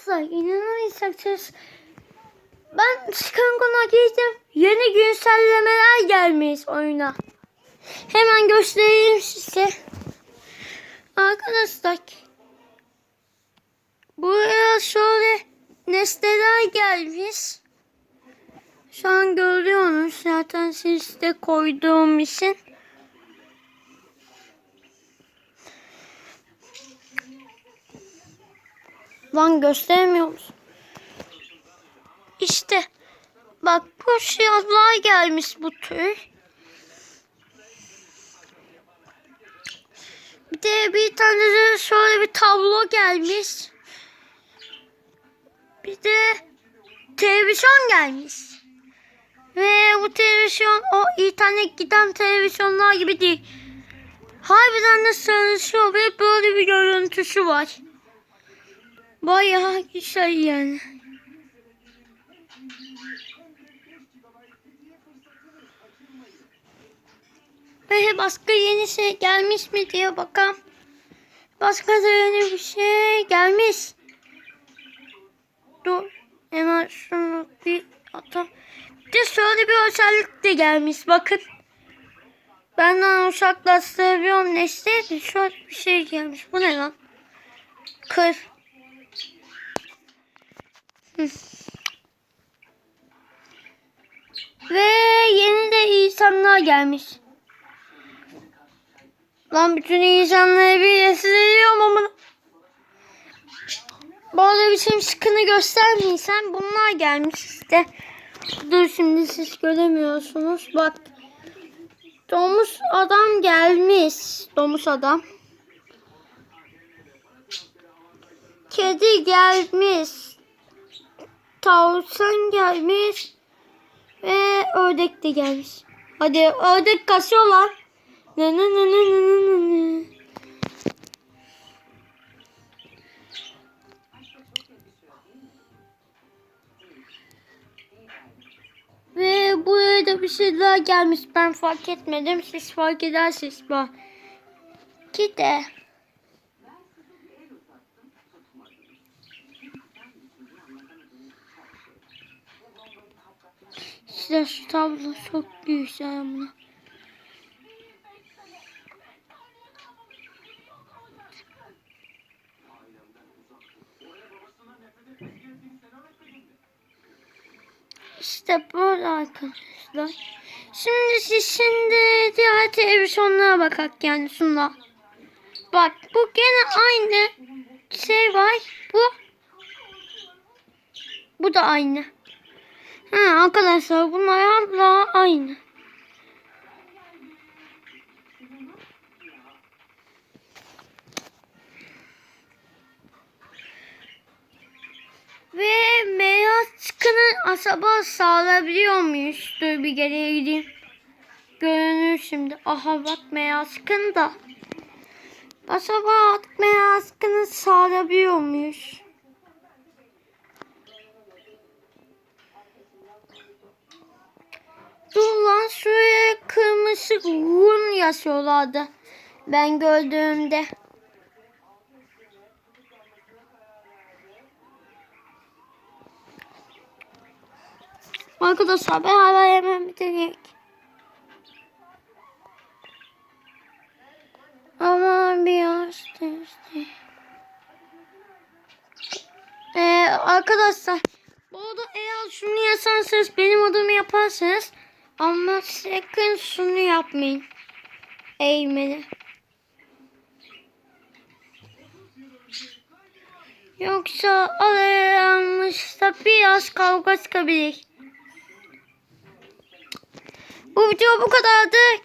Arkadaşlar inanamayacaksınız. Ben Skankon'a girdim. Yeni güncellemeler gelmiş oyuna. Hemen göstereyim size. Arkadaşlar. Buraya şöyle nesneler gelmiş. Şu an görüyorsunuz zaten sizde koyduğum için. Lan göstermiyor musun? İşte bak bu siyahlar gelmiş bu tür. Bir de bir tane de şöyle bir tablo gelmiş. Bir de televizyon gelmiş. Ve bu televizyon o internet giden televizyonlar gibi değil. Harbiden de çalışıyor ve böyle bir görüntüsü var. Bayağı güzel yani. Ve başka yeni şey gelmiş mi diye bakalım. Başka da yeni bir şey gelmiş. Dur. Hemen şunu bir atalım. Bir de şöyle bir özellik de gelmiş. Bakın. Benden uzaklaştırıyorum nesne. Şöyle bir şey gelmiş. Bu ne lan? Kır. Ve yeni de insanlar gelmiş. Lan bütün insanları bir esiriyorum ama böyle bir şey sıkını göstermeysen bunlar gelmiş işte. Dur şimdi siz göremiyorsunuz. Bak. Domuz adam gelmiş. Domuz adam. Kedi gelmiş. Tavşan gelmiş. Ve ördek de gelmiş. Hadi ördek kaçıyorlar. Ne ne ne ne ne ne ne. Ve buraya da bir şeyler gelmiş. Ben fark etmedim. Siz fark edersiniz bak. Ki İşte şu tablo çok güzel ama. İşte böyle arkadaşlar. Şimdi siz şimdi diğer televizyonlara bakak yani şunlar. Bak bu gene aynı şey var. Bu bu da aynı. Ha, arkadaşlar bunlar hala aynı. Ve beyaz çıkının asaba sağlayabiliyor muyuz? Dur bir geriye gideyim. Görünür şimdi. Aha bak beyaz çıkın da. Asaba beyaz çıkını sağlayabiliyor Dur lan kırmızı run yazıyorlardı. Ben gördüğümde. Arkadaşlar beraber hemen bitirecek. Aman biraz işte. Ee, arkadaşlar eğer şunu yazarsanız benim adımı yaparsanız ama sakın şunu yapmayın. Eğmeli. Yoksa aranızda biraz kavga çıkabilir. Bu video bu kadardı.